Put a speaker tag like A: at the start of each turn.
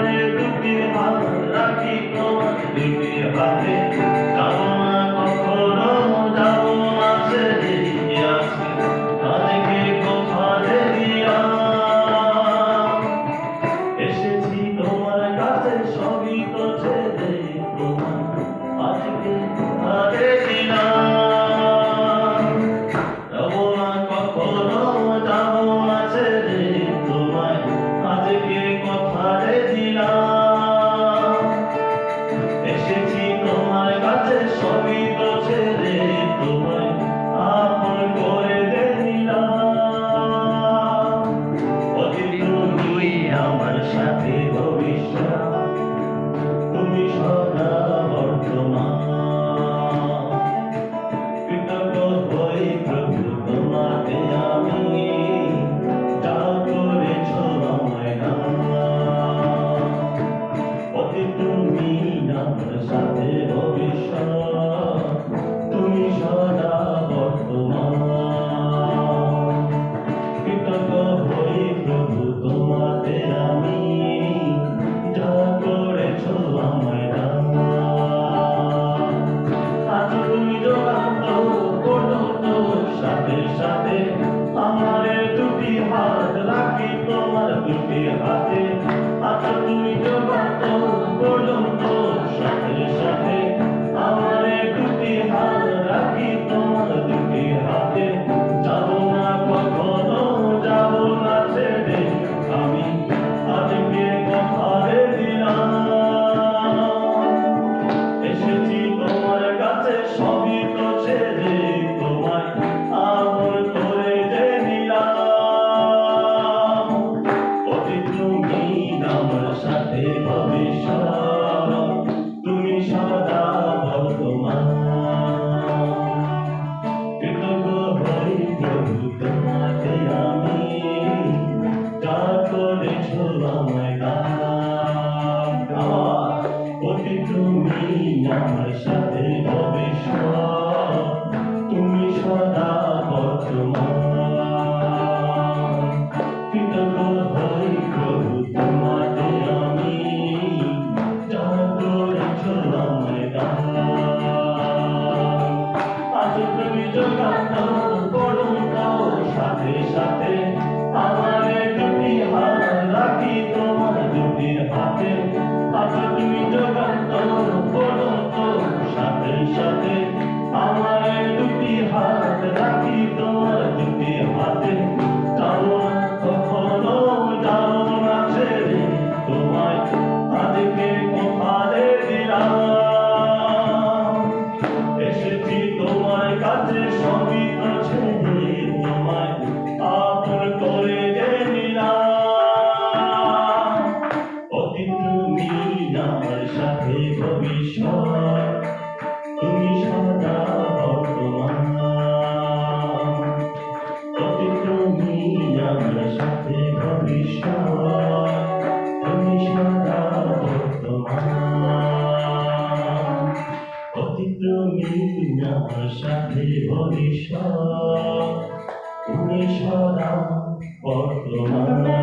A: I'm not going to be to do to be able. সাথে ভবিষ্যৎ তুমি সদা বর্তমান। কৃতজ্ঞ হই প্রভু, তোমাতে আমি যা করেছ আমায় আজ তুমি যোগান্ত পর্যন্ত সাথে সাথে। আমার দুটি হাত রাখি, তোমার দুটি হাত তুমি সদা বর্তমান কৃতজ্ঞ হই প্রভু, তোমাকে আমি যা করেছ আমায় আমার অতি তুমি আমার সাথে। বিষয় তুমি সদা বর্তমান অতিক্রমী আমরা সাথে ভবিষ্যৎ তুমি সদা বর্তমান অতিক্রমী আমরা সাথে ভবিষ্যৎ তুমি সদা বর্তমান